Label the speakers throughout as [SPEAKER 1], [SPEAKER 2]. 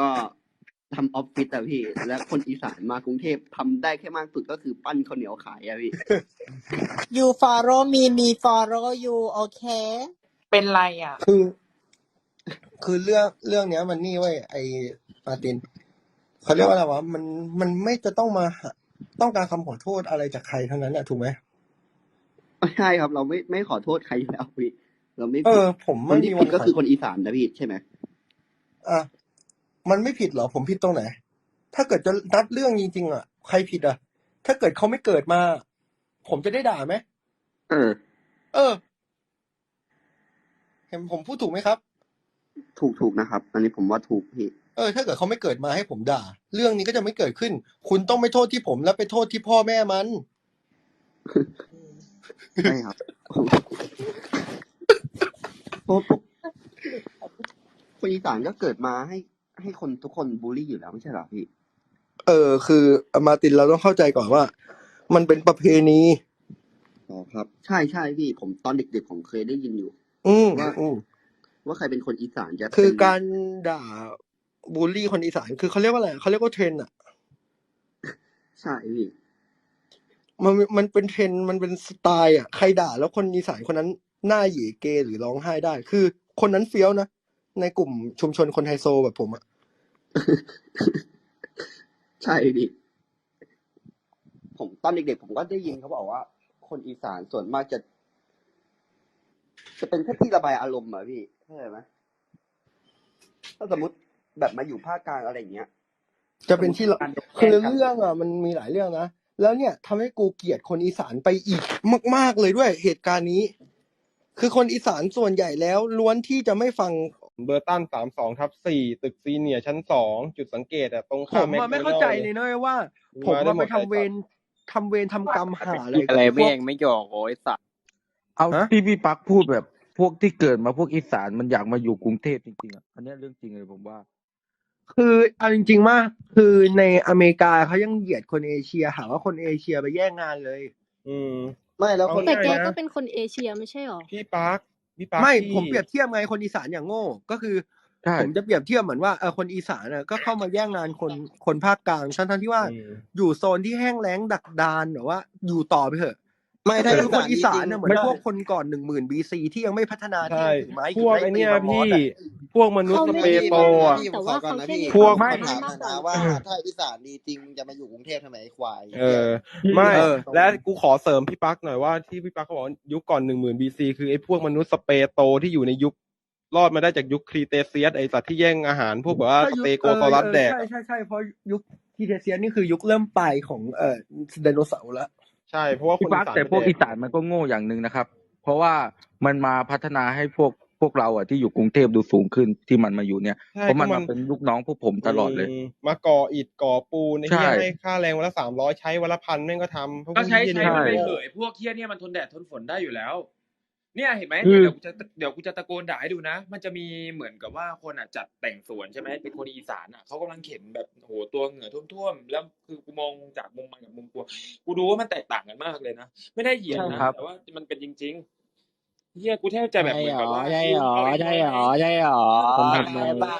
[SPEAKER 1] ก็ทำออฟฟิศอะพี่ และคนอีสานมากรุงเทพทำได้แค่มากสุดก็คือปั้นข้าวเหนียวขายอะพี่
[SPEAKER 2] you follow me me follow you โอเค
[SPEAKER 3] เป็นไรอะ
[SPEAKER 4] คือ คือเรื่องเรื่องเนี้ย มันนี่เว้ยไอมาร์ตินเขาเรียกว่าอะไรวะมันมันไม่จะต้องมาหาต้องการคำขอโทษอะไรจากใครทั้งนั้นอะถูกไหม
[SPEAKER 1] ไม่ใช่ครับ เราไม่ไม่ขอโทษใครอยู่แล้วพี่ เราไม่
[SPEAKER 4] เอ
[SPEAKER 1] ผิด
[SPEAKER 4] อ ผม
[SPEAKER 1] ค
[SPEAKER 4] ไม่
[SPEAKER 1] น
[SPEAKER 4] มี
[SPEAKER 1] ที่
[SPEAKER 4] วั
[SPEAKER 1] ผิ
[SPEAKER 4] น
[SPEAKER 1] ดก็
[SPEAKER 4] ขอ
[SPEAKER 1] คือคนอีสานนะพี่ใช่ไหม
[SPEAKER 4] อะ มันไม่ผิดเหรอ ผมผิดตรงไหน ถ้าเกิดจะนัดเรื่องจริงๆอะ ใครผิดอะ ถ้าเกิดเขาไม่เกิดมา ผมจะได้ด่าไหม
[SPEAKER 1] เออ
[SPEAKER 4] เออ เห็นผมพูดถูกไหมครับ
[SPEAKER 1] ถูกถูกนะครับ อันนี้ผมว่าถูกพี่
[SPEAKER 4] เออถ้าเกิดเขาไม่เกิดมาให้ผมด่า เรื่องนี้ก็จะไม่เกิดขึ้น คุณต้องไม่โทษที่ผมแล้วไปโทษที่พ่อแม่มัน
[SPEAKER 1] ใช่ครับเพราะผมคนอีสานก็เกิดมาให้ ให้คนทุกคนบูลลี่อยู่แล้วไม่ใช่เหรอพี่
[SPEAKER 4] เออ คือมาร์ตินเราต้องเข้าใจก่อนว่า มันเป็นประเพณี
[SPEAKER 1] อ๋อครับ ใช่ใช่พี่ ผมตอนเด็กๆผมเคยได้ยินอยู่
[SPEAKER 4] อืม
[SPEAKER 1] ว่า
[SPEAKER 4] อืม
[SPEAKER 1] ว่าใครเป็นคนอีสานจะ
[SPEAKER 4] คือ
[SPEAKER 1] เป็น
[SPEAKER 4] การด่าบูลลี่คนอีสานคือเขาเรียกว่าอะไรเขาเรียกว่าเทรนด์อะ
[SPEAKER 1] ใช่พี่
[SPEAKER 4] มันมันเป็นเทรนด์มันเป็นสไตล์อะใครด่าแล้วคนอีสานคนนั้นหน้าหยีเกหรือร้องไห้ได้ คือ คนนั้นเฟี้ยวนะ ในกลุ่มชุมชนคนไฮโซแบบผมอะ
[SPEAKER 1] ใช่พี่ผมตอนเด็กๆผมก็ได้ยินเขาบอกว่า คนอีสานส่วนมากจะ จะเป็นแค่ที่ระบายอารมณ์เหรอพี่เข้าใจไหมถ้าสมมติแบบมาอยู่ภาคกลางอะไรอย่างเงี้ย
[SPEAKER 4] จะเป็นที่ละ
[SPEAKER 1] การยก
[SPEAKER 4] คือ
[SPEAKER 1] แกล้งกัน
[SPEAKER 4] เรื่องอะมันมีหลายเรื่องนะแล้วเนี่ยทำให้กูเกลียดคนอีสานไปอีกมาก ๆเลยด้วยเหตุการณ์นี้ คือคนอีสานส่วนใหญ่แล้วล้วนที่จะไม่ฟัง
[SPEAKER 5] เบอร์ตันสามสองทับสี่ตึกซีเนียร์ชั้นสองจุดสังเกตอะตรง
[SPEAKER 4] ผ
[SPEAKER 5] ข้าม
[SPEAKER 4] ม
[SPEAKER 5] แมค
[SPEAKER 4] อะ
[SPEAKER 5] โด
[SPEAKER 4] ไม่
[SPEAKER 5] นั
[SPEAKER 4] เข้า
[SPEAKER 5] ล
[SPEAKER 4] ใจ
[SPEAKER 5] ด์
[SPEAKER 4] เลยนะเว้ยว่า
[SPEAKER 5] มึง
[SPEAKER 4] ผม
[SPEAKER 5] มาได้
[SPEAKER 4] มา
[SPEAKER 5] หม
[SPEAKER 4] ไป
[SPEAKER 5] ด
[SPEAKER 4] ทำเวรทำเวรทำกรรมหาอะไรกับ
[SPEAKER 6] อะไร
[SPEAKER 4] พว
[SPEAKER 6] แม่
[SPEAKER 4] ก
[SPEAKER 6] งไม่หยอกโอ้ยสัตว์
[SPEAKER 7] เอา
[SPEAKER 4] ฮะ
[SPEAKER 7] ที่พี่ปักพูดแบบ พวกที่เกิดมาพวกอีสานมันอยากมาอยู่กรุงเทพจริงๆอะอันเนี้ยเรื่องจริงเลยผมว่า
[SPEAKER 4] คือเอาจริงๆมากคือในอเมริกาเขายังเหยียดคนเอเชียหาว่าคนเอเชียไปแย่งงานเลย
[SPEAKER 5] อืม
[SPEAKER 4] ไม่แล้วคน
[SPEAKER 5] เอา
[SPEAKER 8] แต่แก
[SPEAKER 5] ง่ายๆนะ
[SPEAKER 8] ก็เป็นคนเอเชียไม่ใช่หรอ
[SPEAKER 5] พี่ปาร์ค พี่ปาร์ค
[SPEAKER 4] ไม่
[SPEAKER 5] ที่
[SPEAKER 4] ผมเปรียบเทียบไงคนอีสานอย่างโง่ ก็คือ
[SPEAKER 7] ใช่
[SPEAKER 4] ผมจะเปรียบเทียบเหมือนว่าเออคนอีสานน่ะก็เข้ามาแย่งงานคนคนภาคกลางทั้งๆที่ว่า
[SPEAKER 5] อืม
[SPEAKER 4] อยู่โซนที่แห้งแล้งดักดานแบบว่า อยู่ต่อไปเถอะ
[SPEAKER 1] ไม่ถ้า
[SPEAKER 4] คือคนอีสาน
[SPEAKER 1] จริงๆ
[SPEAKER 4] น่ะเหมือนพวกคนก่อนหนึ่งหมื่นบีซีที่ยังไม่พัฒนาที่
[SPEAKER 5] ใช่
[SPEAKER 4] ยังถือไม้
[SPEAKER 5] พวกไอเนี้ย
[SPEAKER 4] ตีมามอ
[SPEAKER 5] พี่
[SPEAKER 4] สอะ
[SPEAKER 5] พวกมนุษย์
[SPEAKER 8] เขา
[SPEAKER 5] ส
[SPEAKER 8] ไม่
[SPEAKER 5] เปรโตอะ
[SPEAKER 8] พี่แต่ว่าเขาแค่มี
[SPEAKER 5] พวก
[SPEAKER 8] ค
[SPEAKER 6] ไม่
[SPEAKER 8] วาม
[SPEAKER 6] ถาม
[SPEAKER 8] มาก
[SPEAKER 6] นะ
[SPEAKER 8] กว่า
[SPEAKER 6] นะว่าถ้าอีสานดีจริงมึงจะมาอยู่กรุงเทพทำไมไอ้ควาย
[SPEAKER 5] เออ ไม่
[SPEAKER 4] เออ
[SPEAKER 5] และกูขอเสริมพี่ปักหน่อยว่าที่พี่ปักเขาบอกว่ายุคก่อนหนึ่งหมื่นบีซีคือไอ้พวกมนุษย์สเปรโตที่อยู่ในยุครอดมาได้จากยุคครีเตเซียสไอสัตว์ที่แย่งอาหารพวกแบบว่าส
[SPEAKER 4] ถ้ายุค
[SPEAKER 5] เตโกซอรัสแดก
[SPEAKER 4] ใช่ใช่ใช่เพราะยุคทีเทเซียนนี่คือยุคเริ่มปลายของเอ่อไดโนเสาร์แล้ว
[SPEAKER 5] ใช่เพราะว่าค
[SPEAKER 7] พี่
[SPEAKER 5] น
[SPEAKER 7] ปั
[SPEAKER 5] อี
[SPEAKER 7] ก
[SPEAKER 5] สาน
[SPEAKER 7] แต่พวก
[SPEAKER 5] ไม่
[SPEAKER 7] อี
[SPEAKER 5] แด
[SPEAKER 7] สานมันก็โง่อย่างหนึ่งนะครับ เพราะว่ามันมาพัฒนาให้พวกพวกเราอะที่อยู่กรุงเทพดูสูงขึ้นที่มันมาอยู่เนี่ย
[SPEAKER 5] ใช่
[SPEAKER 7] เพราะมัน
[SPEAKER 5] ก็มั
[SPEAKER 7] มานเป็นลูกน้องพวกผมตลอดเลย
[SPEAKER 5] มมาก่ออิฐก่อปูนไอ้
[SPEAKER 7] ใช่
[SPEAKER 5] เหี้ยให้ค่าแรงวันละสามร้อยใช้วันละพันแม่งก็ทำพว
[SPEAKER 9] ก็ใช้
[SPEAKER 5] เหี้ย
[SPEAKER 9] ใช้
[SPEAKER 5] นี่
[SPEAKER 9] มันไป
[SPEAKER 5] โง่
[SPEAKER 9] เหยพวกเฮี้ยเนี่ยมันทนแดดทนฝนได้อยู่แล้ว เนี่ยเห็นไหม
[SPEAKER 7] คือ
[SPEAKER 9] เดี๋ยวกูจะเดี๋ยวกูจะตะโกนด่าให้ดูนะ มันจะมีเหมือนกับว่าคนอะจัดแต่งสวนใช่ไหมเป็นคนอีสานอะเขากำลังเข็นแบบโหตัวเหงื่อท่วมๆแล้วคือกูมองจากมุมมันกับมุมกูกูดูว่ามันแตกต่างกันมากเลยนะไม่ได้เหยียด
[SPEAKER 7] ใช่
[SPEAKER 9] นะครับแต่ว่ามันเป็นจริง ๆเฮียกูแทบจะแบบเหมือนกับว่า
[SPEAKER 2] ใช่หรอ
[SPEAKER 9] เอาไอ้
[SPEAKER 2] ใช่หรอใช่หรอ
[SPEAKER 7] คนทำมา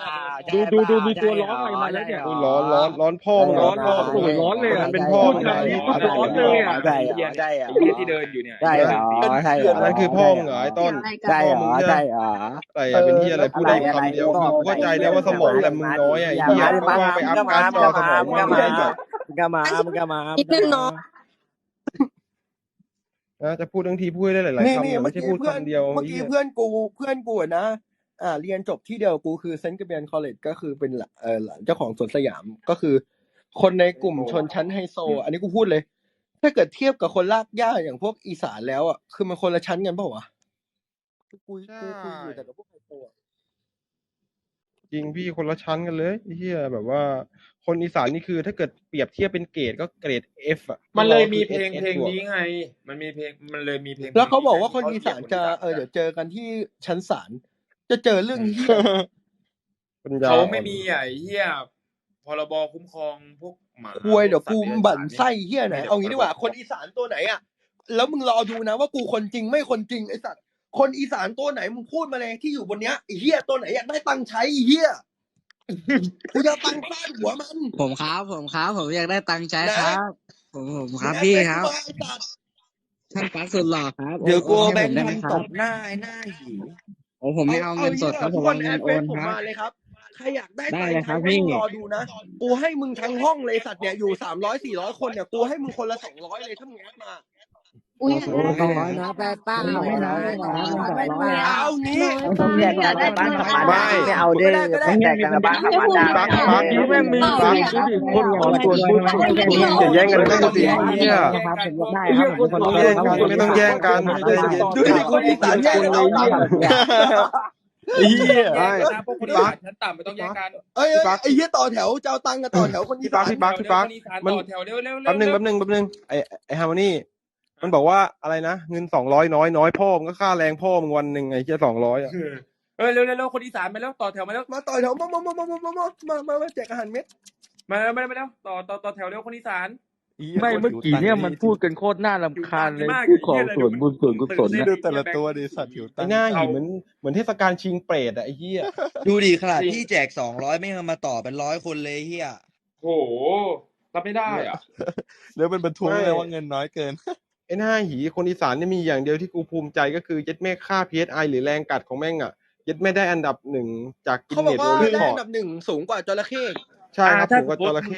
[SPEAKER 9] ดูดูดูมีตัวร้องอะไรมาแล้วเนี่ย
[SPEAKER 5] อุ๊ยร้อนร้อนร้อนพ่อมึง
[SPEAKER 9] ร้อนร้อน
[SPEAKER 5] โอ้โหร้อนเลยมันเป็นพ่อ
[SPEAKER 9] พู
[SPEAKER 5] มึ
[SPEAKER 9] ด
[SPEAKER 5] ง
[SPEAKER 9] แบบนี้
[SPEAKER 5] ร้อน
[SPEAKER 9] ร้อนเลยอะ
[SPEAKER 2] ใช่เหรอใช่เหรอ
[SPEAKER 9] ไอ้เฮี้ยที่เดินอยู่เนี่ย
[SPEAKER 2] ใช่เหรอใช่เหรอ
[SPEAKER 5] อันนั้นคือพ่อมึงเหรอไอ้ต้น
[SPEAKER 2] ใช่เหรอ
[SPEAKER 5] พ่อมึง
[SPEAKER 2] ใช่เหรอ
[SPEAKER 5] อะไรอะเป็นที่อะไรพูดได้
[SPEAKER 2] อะไร
[SPEAKER 5] คำเดียว
[SPEAKER 2] อะไร
[SPEAKER 5] กูเข้าใจแล้วว่าสมองแต่มึงน้อยอะไอ้เหี้ย
[SPEAKER 2] อย่า
[SPEAKER 5] เพราะว่าไปอัพการ์ดจอสมอง
[SPEAKER 2] มึ
[SPEAKER 5] มึ
[SPEAKER 2] ง
[SPEAKER 5] ง
[SPEAKER 2] ก็มา
[SPEAKER 5] ไม่ได้แบบ
[SPEAKER 2] มึงก็มามึงก็มา
[SPEAKER 8] นิดนึงเนาะ
[SPEAKER 5] นะจะพูดทั้งทีพูดได้หลาย
[SPEAKER 4] นี่
[SPEAKER 5] ๆคำ
[SPEAKER 4] นี่
[SPEAKER 5] เนี่ย
[SPEAKER 4] เมื่
[SPEAKER 5] ไม่
[SPEAKER 4] อ
[SPEAKER 5] ใช่
[SPEAKER 4] กี้
[SPEAKER 5] พูด
[SPEAKER 4] เพื่อน
[SPEAKER 5] คำเดียว
[SPEAKER 4] เมื่อ
[SPEAKER 5] ไอ้
[SPEAKER 4] กี้
[SPEAKER 5] เหี้ย
[SPEAKER 4] เพื่อนกูเพื่อนกูอะนะ อ่าเรียนจบที่เดียวกูคือเซนต์กเบียนคอลเลจก็คือเป็นหลานเออหลานเจ้าของสวนสยามก็คือ คนในกลุ่มชนชั้นไฮโซ อันนี้กูพูดเลย ถ้าเกิดเทียบกับคนลากย่าอย่างพวกอีสานแล้วอะคือมันคนละชั้นกันเปล่าวะคือกูกูคุยอยู่แต่กับพวกไฮโซอะ
[SPEAKER 5] จริงพี่คนละชั้นกันเลยไอ้เหี้ยแบบว่า คนอีสานนี่คือถ้าเกิดเปรียบเทียบเป็นเกรดก็เกรด F อะ
[SPEAKER 9] มันเลยมี
[SPEAKER 5] พ
[SPEAKER 9] เพ
[SPEAKER 5] วก
[SPEAKER 9] ล
[SPEAKER 5] รา
[SPEAKER 9] ง
[SPEAKER 5] คือ
[SPEAKER 9] เพลง
[SPEAKER 5] SS บวก
[SPEAKER 9] นี้ไง มันมีเพลงมันเลยมีเพลง
[SPEAKER 4] แล้วเขาบอกว่าคน
[SPEAKER 9] พลง
[SPEAKER 4] อีสาน
[SPEAKER 9] ที่
[SPEAKER 4] จะ
[SPEAKER 9] ข
[SPEAKER 4] เออ
[SPEAKER 9] หยี
[SPEAKER 4] เดี๋ย
[SPEAKER 9] ยว
[SPEAKER 4] เจอกันที่ชั้นศาล จะเจอเรื่องนี้ย
[SPEAKER 5] ปัญญา
[SPEAKER 9] เขา
[SPEAKER 5] อ่อน
[SPEAKER 9] ไม่มีอะไอ้เหี้ยพรบคุ้มครองพวกหมา
[SPEAKER 4] คุยเดี๋ยว
[SPEAKER 9] พ
[SPEAKER 4] กู
[SPEAKER 9] กสัต
[SPEAKER 4] บั่น
[SPEAKER 9] เดรัจฉา
[SPEAKER 4] ไส้เฮี้ยไหน
[SPEAKER 9] ม่
[SPEAKER 4] เอางี้ดีกว่าคนอีสานตัวไหนอะแล้วมึงรอดูนะว่ากูคนจริงไม่คนจริงไอ้สัตว์คนอีสานตัวไหนมึงพูดมาเลยที่อยู่บนเนี้ยไอ้เฮี้ยตัวไหนอยากได้ตังค์ใช้ไอ้เฮี้ยกูจะตังค์ฟาดหัวมัน
[SPEAKER 2] ผมครับผมครับผมอยากได้ตังค์ใช้
[SPEAKER 4] นะครับ
[SPEAKER 2] ผมผมครับ
[SPEAKER 4] แอด
[SPEAKER 2] พี่
[SPEAKER 4] เฟซ
[SPEAKER 2] ครับ
[SPEAKER 4] กูมาไอ้สัตว์
[SPEAKER 2] ท่านปักสุดหล่อครับ
[SPEAKER 6] เดี๋ยวกู
[SPEAKER 2] โอน
[SPEAKER 6] เอาแบ
[SPEAKER 2] ให้
[SPEAKER 6] ง
[SPEAKER 2] ผม
[SPEAKER 6] ค์
[SPEAKER 2] ได้ไหม
[SPEAKER 6] พัน
[SPEAKER 2] ค
[SPEAKER 6] ต
[SPEAKER 2] รับบ
[SPEAKER 6] หน้าไอ้หน้าหิว
[SPEAKER 2] โอ้ผมไม่เอาเงินสดครับผมเอา
[SPEAKER 4] ทุก
[SPEAKER 2] เงิน
[SPEAKER 4] แอด
[SPEAKER 2] โอ
[SPEAKER 4] เฟซ
[SPEAKER 2] น
[SPEAKER 4] ผม
[SPEAKER 2] ครับ
[SPEAKER 4] มาเลยครับใครอยากได้
[SPEAKER 2] ได้
[SPEAKER 4] ตัง
[SPEAKER 2] เลย
[SPEAKER 4] ค์
[SPEAKER 2] ครับ
[SPEAKER 4] ใช้
[SPEAKER 2] พี่
[SPEAKER 4] มึงรอดูนะ กูให้มึงทั้งห้องเลยสัตว์เนี่ยอยู่สามร้อยสี่ร้อยคนเนี่ย กูให้มึงคนละสองร้อยเลยถ้ามึงแอดมา
[SPEAKER 8] อุ้ย
[SPEAKER 2] สองร้อยนะแป้ป้าเอาไม่นะเอา
[SPEAKER 4] งี้
[SPEAKER 8] ต้อง
[SPEAKER 2] แยกกันไปบ้านกับบ้าน
[SPEAKER 5] ไม่
[SPEAKER 4] เอาเด้อ
[SPEAKER 2] ต้องแยกกันไปบ้านกับบ้านบ้า
[SPEAKER 5] นบ้า
[SPEAKER 7] นที่อม่มี
[SPEAKER 5] บ้า
[SPEAKER 7] นที่มีคนหลอนคนพูดค
[SPEAKER 5] นจะแย่งกันไม่ต้องตีเนี่ย
[SPEAKER 2] ไม่
[SPEAKER 5] แย่งกันไม่ต้องแย่งกัน
[SPEAKER 4] ดูที่คนอีสานแย่งกัน
[SPEAKER 5] ไอ้เหี้ย
[SPEAKER 9] พอกคนอีสานชั้นต่ำไม่ต้องแย่งกัน
[SPEAKER 4] เอ้ยไอ้เหี้ยต่อแถวเจ้าตังกับต่อแถวคนอีสาน
[SPEAKER 5] พี่ปักพี่ปัก
[SPEAKER 9] พี่ปัอ
[SPEAKER 5] มัน
[SPEAKER 9] แป๊
[SPEAKER 5] บนึงแป๊บนึงแป๊บนึงไอ้ไอ้ฮาร์โมนี่ มันบอกว่าอะไรนะเงินสองร้อยน้อยน้อยพ่อมึงก็ค่าแรงพ่อมึงวันหนึ่งไอ้เหี้ยสองร้อยอะ
[SPEAKER 9] เออเร็วเร็วเร็วคนอีสานมาแล้วต่อแถวมาแล้ว
[SPEAKER 4] มาต่อแถวมามามามามามามามามาแจกอาหารเม็ด
[SPEAKER 9] มาแล้วมาแล้วมาแล้วต่อต่อต่อแถวเร็วคนอีสาน
[SPEAKER 7] ไม่เมื่อกี้เนี่ยมันพูดกันโคตรน่ารำคาญเลย
[SPEAKER 9] มาก
[SPEAKER 7] ผู้ขอส่วนบุญส่วนกุศล
[SPEAKER 9] ตื่น
[SPEAKER 7] นะ
[SPEAKER 9] เต้น
[SPEAKER 6] ดูแต่ละตัวดิสัตว์หิวตั
[SPEAKER 5] ไอ้
[SPEAKER 6] งค์
[SPEAKER 5] หน้าหิวเหมือนเหมือนเทศกาลชิงเปรตอะไอ้เหี้ย
[SPEAKER 6] ดูดิขนาดที่แจกสองร้อยไม่เอามาต่อเป็นร้อยคนเลยเฮีย
[SPEAKER 9] โหรับไม่ได้อะ
[SPEAKER 6] เดี๋ยวเป็นบรรทุกเลยว่าเงินน้อยเกิน
[SPEAKER 5] ไอ้หน้าหีคนอีสานเนี่ยมีอย่างเดียวที่กูภูมิใจก็คือเย็ดแม่ค่า PSI หรือแรงกัดของแม่งอะเย็ดแม่ได้อันดับหนึ่งจากกิน
[SPEAKER 4] เขาบอ
[SPEAKER 5] เน็
[SPEAKER 4] ก
[SPEAKER 5] ต
[SPEAKER 4] ว่า
[SPEAKER 5] โอลิ
[SPEAKER 4] ได้
[SPEAKER 5] คอ
[SPEAKER 4] อันดับหนึ่งสูงกว่าจระเข้
[SPEAKER 5] ใช่ครับ
[SPEAKER 9] อ่าถ้า
[SPEAKER 5] ผมก็
[SPEAKER 9] สมมุติ
[SPEAKER 5] จระเข้